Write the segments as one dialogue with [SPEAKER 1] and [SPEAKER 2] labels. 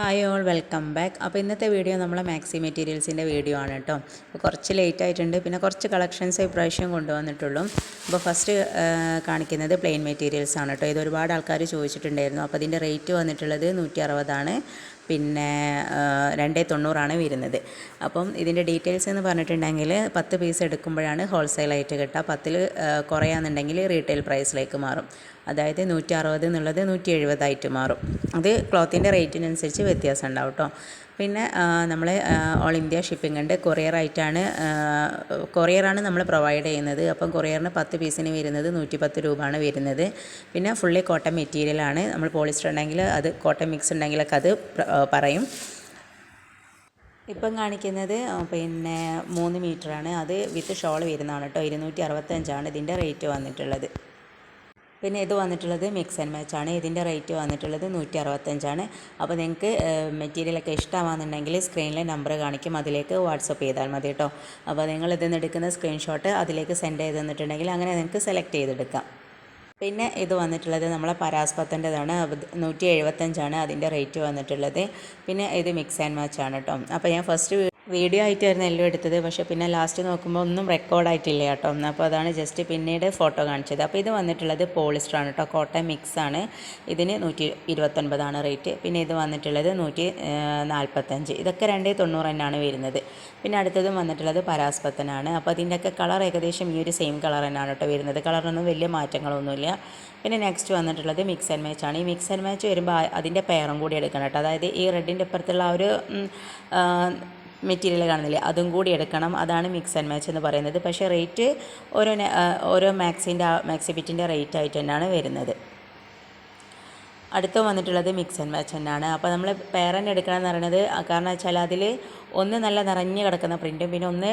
[SPEAKER 1] Hi all welcome back അപ്പോൾ ഇന്നത്തെ video നമ്മളെ മാക്സി മെറ്റീരിയൽസിന്റെ വീഡിയോ ആണ് കേട്ടോ അപ്പോൾ കുറച്ച് ലേറ്റ് ആയിട്ടുണ്ട്. പിന്നെ കുറച്ച് കളക്ഷൻസ് ഇപ്രാവശ്യം കൊണ്ടുവന്നിട്ടുള്ളൂ. അപ്പോൾ ഫസ്റ്റ് കാണിക്കുന്നത് പ്ലെയിൻ മെറ്റീരിയൽസ് ആണ് കേട്ടോ ഇത് ഒരുപാട് ആൾക്കാർ ചോദിച്ചിട്ടുണ്ടായിരുന്നു. അപ്പോൾ ഇതിന്റെ റേറ്റ് വന്നിട്ടുള്ളത് നൂറ്റി അറുപതാണ് പിന്നെ രണ്ടേ തൊണ്ണൂറാണ് വരുന്നത്. അപ്പം ഇതിന്റെ ഡീറ്റെയിൽസ് എന്ന് പറഞ്ഞിട്ടുണ്ടെങ്കിൽ പത്ത് പീസ് എടുക്കുമ്പോഴാണ് ഹോൾസെയിലായിട്ട് കിട്ടുക. പത്തിൽ കുറയാന്നുണ്ടെങ്കിൽ റീറ്റെയിൽ പ്രൈസിലേക്ക് മാറും. അതായത് നൂറ്റി അറുപത് എന്നുള്ളത് നൂറ്റി എഴുപതായിട്ട് മാറും. അത് ക്ലോത്തിന്റെ റേറ്റിനനുസരിച്ച് വ്യത്യാസം ഉണ്ടാവും കേട്ടോ. പിന്നെ നമ്മൾ ഓൾ ഇന്ത്യ ഷിപ്പിംഗ് ഉണ്ട്. കൊറിയറായിട്ടാണ് കൊറിയറാണ് നമ്മൾ പ്രൊവൈഡ് ചെയ്യുന്നത്. അപ്പം കൊറിയറിന് പത്ത് പീസിന് വരുന്നത് നൂറ്റി പത്ത് രൂപയാണ് വരുന്നത്. പിന്നെ ഫുള്ളി കോട്ടൺ മെറ്റീരിയലാണ് നമ്മൾ പോളിസ്റ്റർ ഉണ്ടെങ്കിൽ അത് കോട്ടൺ മിക്സ് ഉണ്ടെങ്കിലൊക്കെ അത് പറയും. ഇപ്പം കാണിക്കുന്നത് പിന്നെ മൂന്ന് മീറ്ററാണ്. അത് വിത്ത് ഷോൾ വരുന്നതാണ് കേട്ടോ. ഇരുന്നൂറ്റി അറുപത്തഞ്ചാണ് ഇതിന്റെ റേറ്റ് വന്നിട്ടുള്ളത്. പിന്നെ ഇത് വന്നിട്ടുള്ളത് മിക്സ് ആൻഡ് മാച്ച് ആണ്. ഇതിന്റെ റേറ്റ് വന്നിട്ടുള്ളത് നൂറ്റി അറുപത്തഞ്ചാണ് അപ്പോൾ നിങ്ങൾക്ക് മെറ്റീരിയലൊക്കെ ഇഷ്ടമാണെന്നുണ്ടെങ്കിൽ സ്ക്രീനിലെ നമ്പർ കാണിക്കും. അതിലേക്ക് വാട്സപ്പ് ചെയ്താൽ മതി കേട്ടോ. അപ്പോൾ നിങ്ങൾ ഇതിൽ നിന്ന് എടുക്കുന്ന സ്ക്രീൻഷോട്ട് അതിലേക്ക് സെൻഡ് ചെയ്ത് തന്നിട്ടുണ്ടെങ്കിൽ അങ്ങനെ നിങ്ങൾക്ക് സെലക്ട് ചെയ്തെടുക്കാം. പിന്നെ ഇത് വന്നിട്ടുള്ളത് നമ്മളെ പരാസ്പത്തിന്റെതാണ്. നൂറ്റി എഴുപത്തഞ്ചാണ് അതിന്റെ റേറ്റ് വന്നിട്ടുള്ളത്. പിന്നെ ഇത് മിക്സ് ആൻഡ് മാച്ച് ആണ് കേട്ടോ. അപ്പോൾ ഞാൻ ഫസ്റ്റ് വീഡിയോ ആയിട്ടായിരുന്നു എല്ലാം എടുത്തത്. പക്ഷേ പിന്നെ ലാസ്റ്റ് നോക്കുമ്പോൾ ഒന്നും റെക്കോർഡായിട്ടില്ല കേട്ടോ. അപ്പോൾ അതാണ് ജസ്റ്റ് പിന്നീട് ഫോട്ടോ കാണിച്ചത്. അപ്പോൾ ഇത് വന്നിട്ടുള്ളത് പോളിസ്റ്റർ ആണ് കേട്ടോ. കോട്ടൺ മിക്സ് ആണ്. ഇതിന് നൂറ്റി ഇരുപത്തൊൻപതാണ് റേറ്റ് പിന്നെ ഇത് വന്നിട്ടുള്ളത് നൂറ്റി നാൽപ്പത്തഞ്ച് ഇതൊക്കെ രണ്ടേ തൊണ്ണൂറ് തന്നെയാണ് വരുന്നത്. പിന്നെ അടുത്തതും വന്നിട്ടുള്ളത് പരാസ്പത്തനാണ്. അപ്പോൾ അതിന്റെയൊക്കെ കളർ ഏകദേശം ഈ ഒരു സെയിം കളർ തന്നെയാണ് കേട്ടോ വരുന്നത്. കളറൊന്നും വലിയ മാറ്റങ്ങളൊന്നുമില്ല. പിന്നെ നെക്സ്റ്റ് വന്നിട്ടുള്ളത് മിക്സ് ആൻഡ് മാച്ച് ആണ്. ഈ മിക്സ് ആൻഡ് മാച്ച് വരുമ്പോൾ അതിന്റെ പേറും കൂടി എടുക്കണം കേട്ടോ. അതായത് ഈ റെഡിന്റെ അപ്പുറത്തുള്ള ആ ഒരു മെറ്റീരിയൽ കാണുന്നില്ലേ? അതും കൂടി എടുക്കണം. അതാണ് മിക്സ് ആൻഡ് മാച്ച് എന്ന് പറയുന്നത്. പക്ഷേ റേറ്റ് ഓരോ ഓരോ മാക്സിന്റെ മാക്സി ബിറ്റിന്റെ റേറ്റ് ആയിട്ട് തന്നെയാണ് വരുന്നത്. അടുത്ത വന്നിട്ടുള്ളത് മിക്സ് ആൻഡ് മാച്ച് തന്നെയാണ്. അപ്പോൾ നമ്മൾ പേരന്റ് എടുക്കണമെന്ന് പറയുന്നത് കാരണം വെച്ചാൽ അതിൽ ഒന്ന് നല്ല നിറഞ്ഞു കിടക്കുന്ന പ്രിന്റും പിന്നെ ഒന്ന്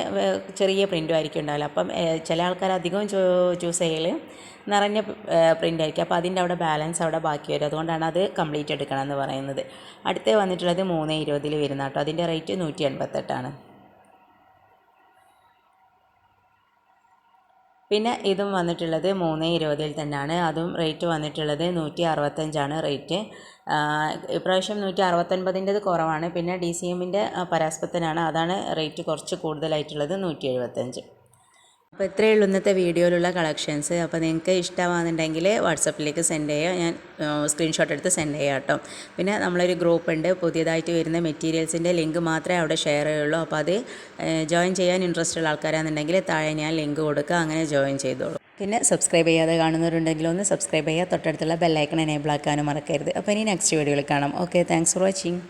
[SPEAKER 1] ചെറിയ പ്രിന്റും ആയിരിക്കും ഉണ്ടാവില്ല അപ്പം ചില ആൾക്കാർ അധികം ചൂസ് ചെയ്യൽ നിറഞ്ഞ പ്രിന്റ് ആയിരിക്കും. അപ്പോൾ അതിന്റെ അവിടെ ബാലൻസ് അവിടെ ബാക്കി വരും. അതുകൊണ്ടാണ് അത് കംപ്ലീറ്റ് എടുക്കണം എന്ന് പറയുന്നത്. അടുത്ത വന്നിട്ടുള്ളത് മൂന്ന് ഇരുപതിൽ വരുന്ന കേട്ടോ. അതിന്റെ റേറ്റ് നൂറ്റി എൺപത്തെട്ടാണ് പിന്നെ ഇതും വന്നിട്ടുള്ളത് മൂന്ന് ഇരുപതിൽ തന്നെയാണ്. അതും റേറ്റ് വന്നിട്ടുള്ളത് നൂറ്റി അറുപത്തഞ്ചാണ് റേറ്റ് ഇപ്രാവശ്യം നൂറ്റി അറുപത്തൊൻപതിന്റെത് കുറവാണ്. പിന്നെ ഡി സി എമ്മിന്റെ പരാസ്പത്തിനാണ്. അതാണ് റേറ്റ് കുറച്ച് കൂടുതലായിട്ടുള്ളത് നൂറ്റി എഴുപത്തഞ്ച് അപ്പോൾ ഇത്രയേ ഉള്ളൂ ഇന്നത്തെ വീഡിയോയിലുള്ള കളക്ഷൻസ്. അപ്പോൾ നിങ്ങൾക്ക് ഇഷ്ടമാണെന്നുണ്ടെങ്കിൽ വാട്സപ്പിലേക്ക് സെൻഡ് ചെയ്യുക. ഞാൻ സ്ക്രീൻഷോട്ട് എടുത്ത് സെൻഡ് ചെയ്യാം കേട്ടോ. പിന്നെ നമ്മളൊരു ഗ്രൂപ്പ് ഉണ്ട് പുതിയതായിട്ട് വരുന്ന മെറ്റീരിയൽസിന്റെ ലിങ്ക് മാത്രമേ അവിടെ ഷെയർ ചെയ്യുള്ളൂ. അപ്പോൾ അത് ജോയിൻ ചെയ്യാൻ ഇൻട്രസ്റ്റ് ഉള്ള ആൾക്കാരാണെന്നുണ്ടെങ്കിൽ താഴെ ഞാൻ ലിങ്ക് കൊടുക്കുക. അങ്ങനെ ജോയിൻ ചെയ്തോളൂ. പിന്നെ സബ്സ്ക്രൈബ് ചെയ്യാതെ കാണുന്നവരുണ്ടെങ്കിൽ ഒന്ന് സബ്സ്ക്രൈബ് ചെയ്യുക. തൊട്ടടുത്തുള്ള ബെല്ലൈക്കൺ എനേബിൾ ആക്കാനും മറക്കരുത്. അപ്പോൾ ഇനി നെക്സ്റ്റ് വീഡിയോയിൽ കാണാം. Okay thanks for watching.